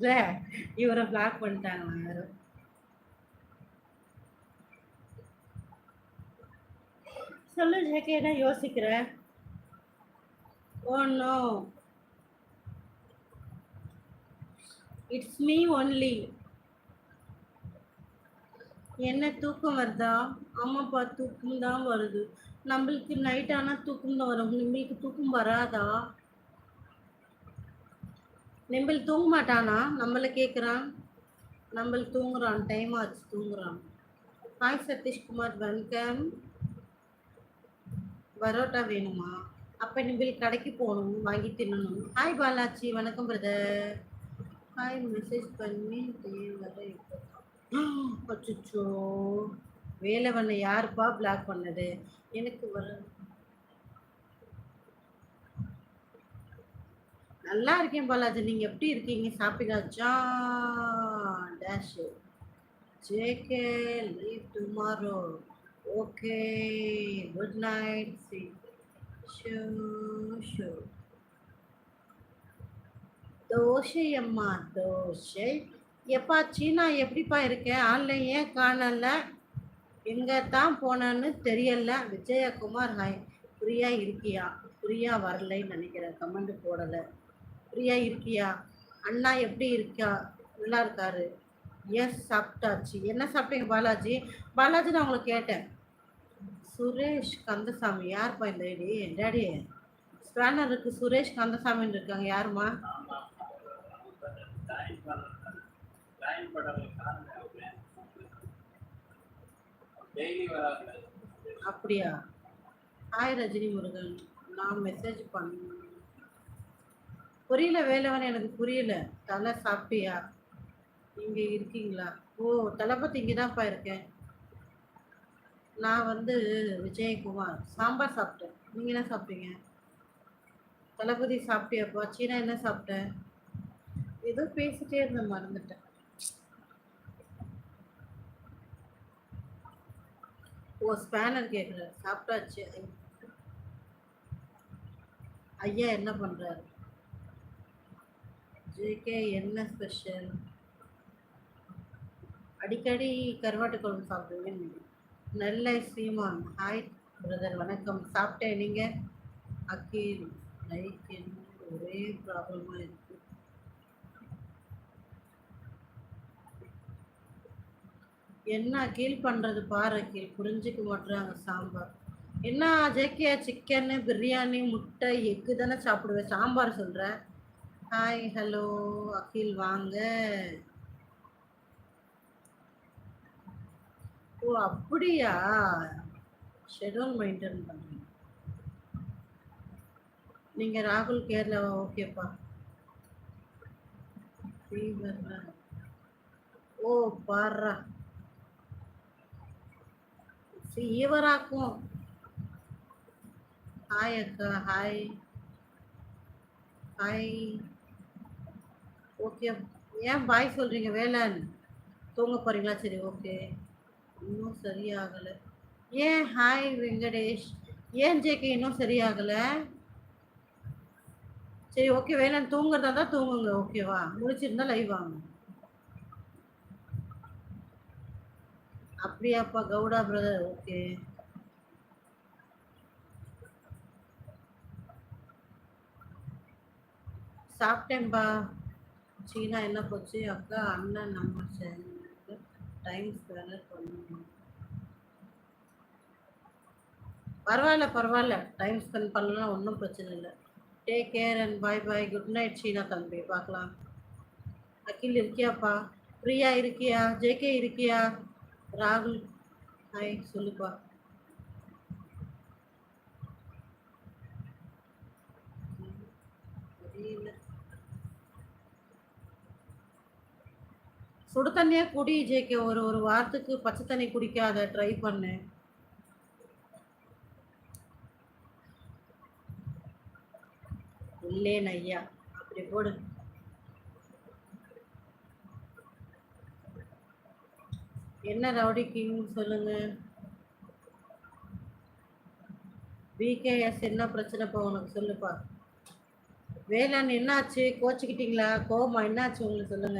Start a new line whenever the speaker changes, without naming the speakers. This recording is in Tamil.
இல்ல இவரை பிளாக் பண்ணிட்டாங்க யாரும் சொல்லு ஜேகே என்ன யோசிக்கிற? Oh no it's me only என்ன தூக்கம் வருதா? ஆமாப்பா தூக்கம் தான் வருது. நம்மளுக்கு நைட் ஆனால் தூக்கம் தான் வரும். நம்மளுக்கு தூக்கம் வராதா? நிம்பிள் தூங்க மாட்டானா நம்மள கேட்குறான் நம்மள தூங்குறான். டைம் ஆச்சு தூங்குறான். ஹாய் சதீஷ்குமார் வெல்கம் பரோட்டா வேணுமா? அப்போ நிம்பிள் கடைக்கு போகணும் வாங்கி தின்னணும். ஹாய் பாலாச்சி வணக்கம் பிரதர் ஹாய் மெசேஜ் பண்ணி வர அச்சோ வேலவனை யாருப்பா பிளாக் பண்ணது? எனக்கு வர நல்லா இருக்கேன் பாலாஜி. நீங்கள் எப்படி இருக்கீங்க? சாப்பிட்டாச்சா dash JK leave tomorrow. Okay. Good night. C. ஷோ ஷோ. தோசை அம்மா தோசை. எப்பா சீனா எப்படிப்பா இருக்கேன் ஆன்லைன் ஏன் காணல? எங்கே தான் போனேன்னு தெரியல. விஜயகுமார் ஹாய். ஃப்ரீயாக இருக்கியா? ஃப்ரீயாக வரலைன்னு நினைக்கிறேன். கமெண்ட் போடலை. ஃப்ரீயா இருக்கியா? அண்ணா எப்படி இருக்கா? நல்லா இருக்காரு. எஸ் சாப்பிட்டாச்சு? என்ன சாப்பிட்டீங்க பாலாஜி? பாலாஜி நான் உங்களை கேட்டேன். சுரேஷ் கந்தசாமி யாருப்பா இந்த லேடி டேடி ஸ்பேனருக்கு சுரேஷ் கந்தசாமின்னு இருக்காங்க. யாருமா அப்படியா? ஹாய் ரஜினி முருகன். நான் மெசேஜ் பண்ண புரியல வேலவன் எனக்கு புரியல. தலை சாப்பிட்டியா? இங்கே இருக்கீங்களா? ஓ தளபதி இங்கே தான்ப்பா இருக்கேன். நான் வந்து விஜயகுமார். சாம்பார் சாப்பிட்டேன். நீங்கள் என்ன சாப்பிட்டீங்க? தளபதி சாப்பிட்டியாப்பா? சீனா என்ன சாப்பிட்டேன் ஏதோ பேசிட்டே இருந்தேன் மறந்துட்டேன். ஓ ஸ்பேனர் கேட்குறாரு சாப்பிட்டாச்சு. ஐயா என்ன பண்ணுறாரு ஜேகே என்ன ஸ்பெஷல் அடிக்கடி கருவாட்டு குழம்பு சாப்பிடுவேன் நல்ல சீமான். ஹாய் பிரதர் வணக்கம். சாப்பிட்டேன். நீங்கள் அக்கீல் லைக் என்ன ஒரே ப்ராப்ளமாக இருக்கு. என்ன கீழ் பண்ணுறது பாரு கீழ் புரிஞ்சுக்க மாட்டுறாங்க சாம்பார். என்ன ஜேகே சிக்கனு பிரியாணி முட்டை எக்கு தானே சாப்பிடுவேன். சாம்பார் சொல்கிறேன் ஹாய் ஹலோ அகில் வாங்க. ஓ அப்படியா? ஷெடியூல் மெயின்டைன் பண்ணுறீங்க நீங்கள் ராகுல் கேரளாவா ஓகேப்பா ஃபீவர் ஓ பாரா ஃபீவராக்கும் ஹாய் அக்கா. ஹாய் ஹாய் ஓகே ஏன் பாய் சொல்கிறீங்க வேலன் தூங்க போகிறீங்களா சரி ஓகே இன்னும் சரியாகலை. ஏன் ஹாய் வெங்கடேஷ்? ஏன் ஜேகே இன்னும் சரியாகலை? சரி ஓகே வேலன் தூங்குறதா தான் தூங்குங்க ஓகேவா முடிச்சிருந்தா லைவ் வாங்க. அப்படியாப்பா கவுடா பிரதர் ஓகே சாப்பிட்டேன்பா. சீனா என்ன போச்சு? அக்கா அண்ணன் நம்ம சேர்ந்து டைம் ஸ்பெண்ட் பண்ணணும். பரவாயில்ல பரவாயில்ல. டைம் ஸ்பெண்ட் பண்ணலாம் ஒன்றும் பிரச்சனை இல்லை. Take care and bye bye good night சீனா தம்பி. பார்க்கலாம். அகில் இருக்கியாப்பா? பிரியா இருக்கியா? ஜேகே இருக்கியா? ராகுல் ஹாய் சொல்லுப்பா தெரியல சுடு தண்ணியே குடி ஜேகே ஒரு ஒரு வாரத்துக்கு பச்சை தண்ணி குடிக்காத ட்ரை பண்ணு. இல்லேன் ஐயா அப்படி போடு. என்ன ரவுடி கிங்? சொல்லுங்க. பிகேஎஸ் என்ன பிரச்சனைப்பா உனக்கு சொல்லுப்பா. வேளாண் என்னாச்சு? கோச்சிக்கிட்டீங்களா? கோமா என்னாச்சு? உங்களுக்கு சொல்லுங்க.